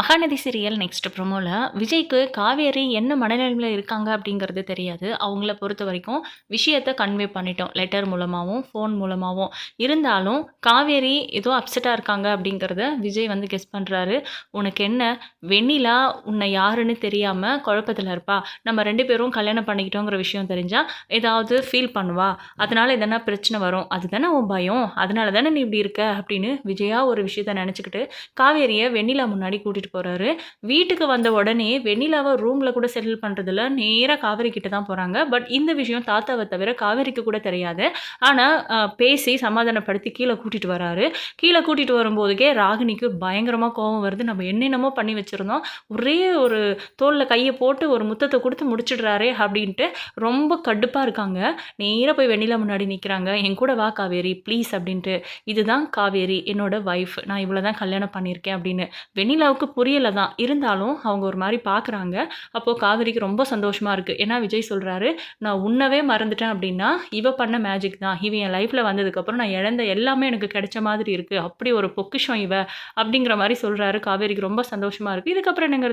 Mahanadi serial next ப்ரொமோவில் விஜய்க்கு காவேரி என்ன மனநிலையில் இருக்காங்க அப்படிங்கிறது தெரியாது. அவங்கள பொறுத்த வரைக்கும் விஷயத்த கன்வே பண்ணிட்டோம். லெட்டர் மூலமாகவும் ஃபோன் மூலமாகவும் இருந்தாலும் காவேரி ஏதோ அப்செட்டாக இருக்காங்க அப்படிங்கிறத விஜய் வந்து கெஸ் பண்ணுறாரு உனக்கு என்ன? வெண்ணிலா உன்னை யாருன்னு தெரியாமல் குழப்பத்தில் இருப்பா. நம்ம ரெண்டு பேரும் கல்யாணம் பண்ணிக்கிட்டோங்கிற விஷயம் தெரிஞ்சால் ஏதாவது ஃபீல் பண்ணுவா. அதனால் எதனா பிரச்சனை வரும். அதுதானே உன் பயம். அதனால தானே நீ இப்படி இருக்க அப்படின்னு விஜயா ஒரு விஷயத்த நினச்சிக்கிட்டு காவேரியை வெண்ணிலா முன்னாடி கூட்டிகிட்டு போகிறாரு வீட்டுக்கு வந்த உடனே வெண்ணிலாவை ரூமில் கூட செட்டில் பண்ணுறதுல நேராக காவேரி கிட்ட தான் போகிறாங்க பட் இந்த விஷயம் தாத்தாவை தவிர காவேரிக்கு கூட தெரியாது. ஆனால் பேசி சமாதானப்படுத்தி கீழே கூட்டிகிட்டு வராரு. கீழே கூட்டிகிட்டு வரும்போதுக்கே ராகினிக்கு பயங்கரமாக கோபம் வருது. நம்ம என்னென்னமோ பண்ணி வச்சுருந்தோம். ஒரே ஒரு தோலில் கையை போட்டு ஒரு முத்தத்தை கொடுத்து முடிச்சிடுறாரே அப்படின்ட்டு ரொம்ப கடுப்பாக இருக்காங்க. நேராக போய் வெண்ணிலா முன்னாடி நிற்கிறாங்க என் கூட வா காவேரி ப்ளீஸ் அப்படின்ட்டு. இதுதான் காவேரி என்னோட ஒய்ஃப் நான் இவ்வளோ தான் கல்யாணம் பண்ணியிருக்கேன் அப்படின்னு வெண்ணிலாவுக்கு புரியலை தான் இருந்தாலும் அவங்க ஒரு மாதிரி பார்க்குறாங்க அப்போது காவேரிக்கு ரொம்ப சந்தோஷமாக இருக்குது ஏன்னா விஜய் சொல்கிறாரு நான் உன்னவே மறந்துட்டேன் அப்படின்னா இவ பண்ண மேஜிக் தான். இவ என் லைஃப்பில் வந்ததுக்கப்புறம் நான் இழந்த எல்லாமே எனக்கு கிடைச்ச மாதிரி இருக்குது அப்படி ஒரு பொக்கிஷம் இவ. அப்படிங்கிற மாதிரி சொல்கிறாரு காவேரிக்கு ரொம்ப சந்தோஷமாக இருக்குது இதுக்கப்புறம் என்னங்கிறது?